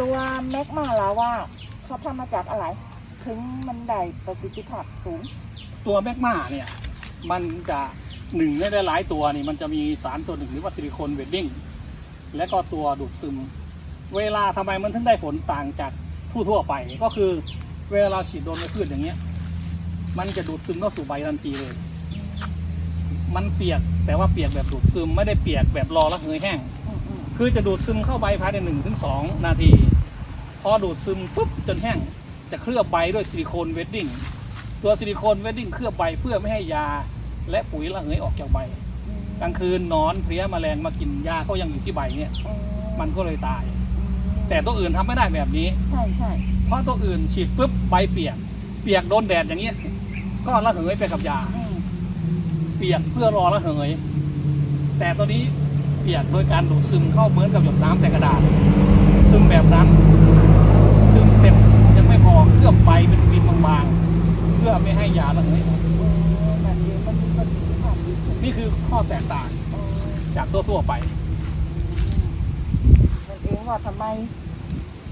ตัวแมกมาลาว่าเขาทำมาจากอะไร ถึงมันได้ประสิทธิภาพสูง ตัวแมกมาเนี่ยมันจะหนึ่งในหลายตัวนี่มันจะมีสารตัวหนึ่งหรือว่าซิลิโคนเวดดิ้งและก็ตัวดูดซึม เวลาทำไมมันถึงได้ผลต่างจากทั่วๆไป ก็คือเวลาเราฉีดโดนไปพืชอย่างเงี้ย มันจะดูดซึมเข้าสู่ใบทันทีเลย มันเปียกแต่ว่าเปียกแบบดูดซึมไม่ได้เปียกแบบรอระเหยแห้ง คือจะดูดซึมเข้าใบภายในหนึ่งถึงสองนาที พอดูดซึมปุ๊บจนแห้งจะเคลือบใบด้วยซิลิโคนเวดดิ้งตัวซิลิโคนเวดดิ้งเคลือบใบเพื่อไม่ให้ยา และปุ๋ยระเหยออกจากใบกลางคืนนอนเพลี้ยแมลงมากินยาก็ยังอยู่ที่ใบเนี่ย มันก็เลยตาย แต่ตัวอื่นทำไม่ได้แบบนี้ ใช่ใช่เพราะตัวอื่นฉีดปุ๊บใบเปียก เปียกโดนแดดอย่างเงี้ย ก็ระเหยไปกับยา เปียกเพื่อรอระเหยแต่ตัวนี้ ปียก โดยการดูดซึมเข้าเหมือนกับหยดน้ำใส่กระดาษ ซึมแบบนั้น ซึมเสร็จยังไม่พอเคลือบใบเป็นฟิล์มบางๆเพื่อไม่ให้ยาระเหยออกเออแบบนี้มันมีประสิทธิภาพดีขึ้นนี่คือข้อแตกต่างเออจากทั่วๆไปมันเองว่าทำไม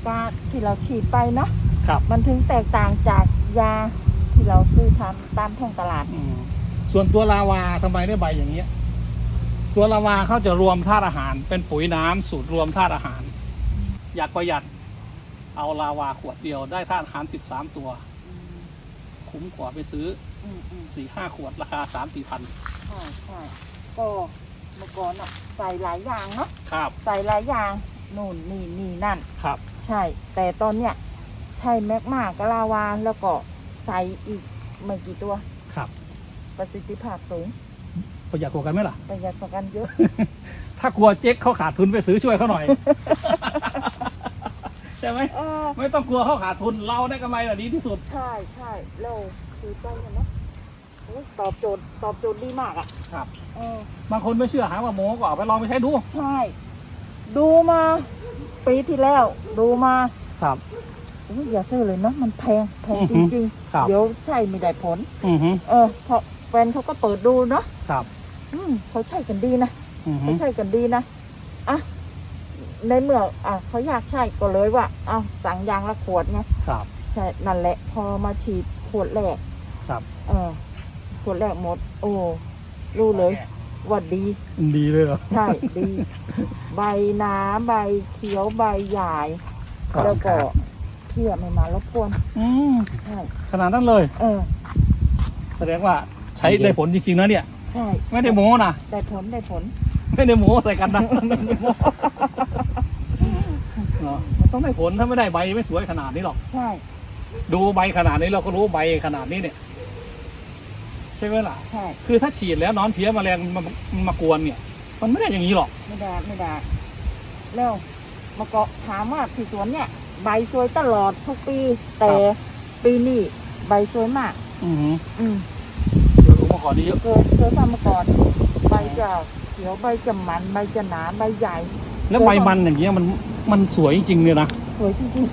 การที่เราฉีดไปเนาะครับ มันถึงแตกต่างจากยาที่เราซื้อทำตามท้องตลาดอืมส่วนตัวลาวาทำไมได้ใบอย่างเงี้ย ตัวลาวาเขาจะรวมธาตุอาหาร เป็นปุ๋ยน้ำสูตรรวมธาตุอาหาร อยากประหยัดเอาลาวาขวดเดียวได้ธาตุอาหารสิบสามตัว คุ้มกว่าไปซื้ออืมอืมสี่ห้าขวดราคาสามสี่พันใช่ใช่ก็เมื่อก่อนอะใส่หลายอย่างเนาะครับ ใส่หลายอย่างนู่นนี่นี่นั่นครับ ใช่ แต่ตอนเนี้ยใช่แมกมากบลาวาแล้วก็ใส่อีกไม่กี่ตัวครับ ประสิทธิภาพสูง ประหยัดกว่ากันไหมล่ะ ประหยัดกว่ากันเยอะ ถ้ากลัวเจ๊กเขาขาดทุนไปซื้อช่วยเขาหน่อย ใช่ไหมเออไม่ต้องกลัวเขาขาดทุนเราได้กำไรแบบดีที่สุด ใช่ใช่เราคือไปเนี่ยเนาะโอ้ยตอบโจทย์ตอบโจทย์ดีมากอะครับ เออบางคนไม่เชื่อหาว่าโม้ก็เอาไปลองไปใช้ดู ใช่ ดูมาปีที่แล้ว ดูมาครับ อุ๊ยอย่าซื้อเลยเนาะมันแพงแพงอือจหือริงครับ ๆ เดี๋ยวใช่ไม่ได้ผล อือฮึ เออเพราะแฟนเขาก็เปิดดูเนาะครับอืมเขาใช่กันดีนะอือฮึเขาใช่กันดีนะอะในเมื่ออะเขาอยากใช่ก็เลยว่าเอาสั่งยางละขวดไงครับ ใช่นั่นแหละ พอมาฉีดขวดแรกครับ เออขวดแรกหมด โอ้รู้เลยว่าดี ดีเลยเหรอใช่ ดี ใบหนาใบเขียวใบใหญ่แล้วก็เพื่อไม่มารบกวนอืมใช่ขนาดนั้นเลย เออ แสดงว่าใช้ได้ผลจริงๆนะเนี่ย ใช่ไม่ได้โม้นะได้ผลได้ผลไม่ได้โม้อะไรกันนะเนาะมันต้องได้ผลถ้าไม่ได้ใบไม่สวยขนาดนี้หรอก ใช่ดูใบขนาดนี้เราก็รู้ใบขนาดนี้เนี่ยใช่ไหมล่ะ ใช่คือถ้าฉีดแล้วหนอนเพี้ยแมลงมันมันมากวนเนี่ย มันไม่ได้อย่างนี้หรอก ไม่ได้ไม่ได้แล้วมาเกาะถามว่าที่สวนเนี่ย ใบสวยตลอดทุกปี แต่ปีนี้ใบสวยมาก อือหือ อืมเดี๋ยวรู้มา ก่อนนี้เยอะ เคยเคยทำมาก่อนใบจะเขียวใบจะมันใบจะหนาใบใหญ่ แล้วใบมันอย่างเงี้ยมันมันสวยจริงๆเลยนะ สวยจริง